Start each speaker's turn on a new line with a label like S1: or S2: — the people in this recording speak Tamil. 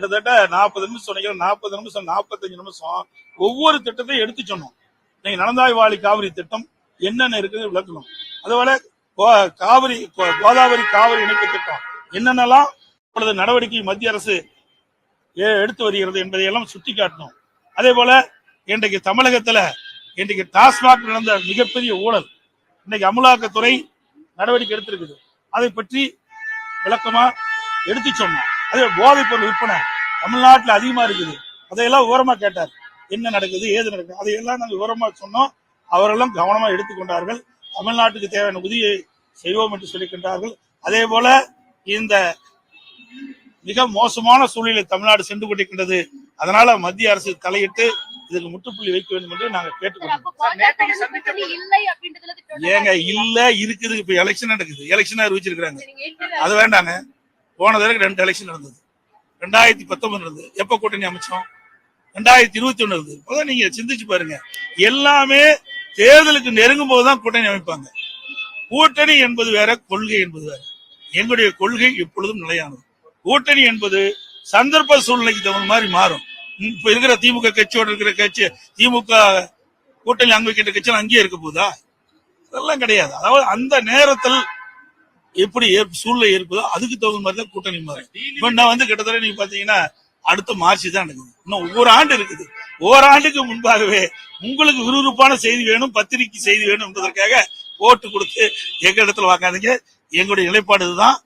S1: கிட்டத்தட்ட நாற்பது நிமிஷம் சொன்னீங்க நாற்பது நிமிஷம் நாற்பத்தஞ்சு நிமிஷம். ஒவ்வொரு திட்டத்தையும் எடுத்து சொன்னோம். நீங்க நடந்தாய்வாளி காவிரி திட்டம் என்னென்ன இருக்குது விளக்கணும். அதுபோல கோ- காவிரி கோ- கோதாவரி காவிரி இணைப்பு திட்டம் என்னென்னலாம் இப்பொழுது நடவடிக்கை மத்திய அரசு எடுத்து வருகிறது என்பதையெல்லாம் சுட்டி காட்டணும். அதே போல இன்றைக்கு தமிழகத்துல இன்றைக்கு டாஸ்மாக் நடந்த மிகப்பெரிய ஊழல் இன்னைக்கு அமலாக்கத்துறை நடவடிக்கை எடுத்திருக்குது. அதை பற்றி விளக்கமா எடுத்து சொன்னோம். அதே போதைப் பொருள் விற்பனை தமிழ்நாட்டில் அதிகமா இருக்குது. அதையெல்லாம் விவரமா கேட்டார். என்ன நடக்குது ஏது நடக்குது அதையெல்லாம் நாங்கள் விவரமா சொன்னோம். அவரெல்லாம் கவனமா எடுத்துக்கொண்டார்கள். தமிழ்நாட்டுக்கு தேவையான உதவியை செய்வோம் என்று சொல்லிக்கின்றார்கள் அதே போல இந்த மிக மோசமான சூழ்நிலை தமிழ்நாடு சென்று கொண்டிருக்கின்றது. அதனால மத்திய அரசு தலையிட்டு இதுக்கு முற்றுப்புள்ளி வைக்க வேண்டும் என்று நாங்கள் கேட்டுக்கொண்டோம். ஏங்க இல்ல இருக்குது. இப்ப எலெக்ஷன் நடக்குது. எலெக்ஷன்
S2: ஏற்கனவே
S1: அது வேண்டாங்க. போன தடவை ரெண்டு எலெக்ஷன் நடந்தது. ரெண்டாயிரத்தி பத்தொன்பது நடந்தது. எப்போ கூட்டணி அமைச்சோம்? ரெண்டாயிரத்தி இருபத்தி ஒன்று இருந்தது அப்போதான் நீங்க சிந்திச்சு பாருங்க. எல்லாமே தேர்தலுக்கு நெருங்கும் போதுதான் கூட்டணி அமைப்பாங்க. கூட்டணி என்பது வேற கொள்கை என்பது வேற. எங்களுடைய கொள்கை எப்பொழுதும் நிலையானது. கூட்டணி என்பது சந்தர்ப்ப சூழ்நிலைக்கு தகுந்த மாதிரி மாறும். இப்ப இருக்கிற திமுக கட்சியோட இருக்கிற கட்சி திமுக கூட்டணி அங்க வைக்கின்ற கட்சி அங்கேயே இருக்க போதா? அதெல்லாம் கிடையாது. அதாவது அந்த நேரத்தில் எப்படி சூழ்நிலை இருப்பதோ அதுக்கு தகுந்த மாதிரி தான் கூட்டணி மாறும். இப்ப நான் வந்து கிட்டத்தட்ட நீங்க பாத்தீங்கன்னா அடுத்த மார்ச் தான் நடக்குது. இன்னும் ஒவ்வொரு ஆண்டு இருக்குது. ஒவ்வொரு ஆண்டுக்கு முன்பாகவே உங்களுக்கு விறுவிறுப்பான செய்தி வேணும் பத்திரிகை செய்தி வேணும் என்பதற்காக ஓட்டு கொடுத்து எங்க இடத்துல வாங்காதீங்க எங்களுடைய நிலைப்பாடு இதுதான்.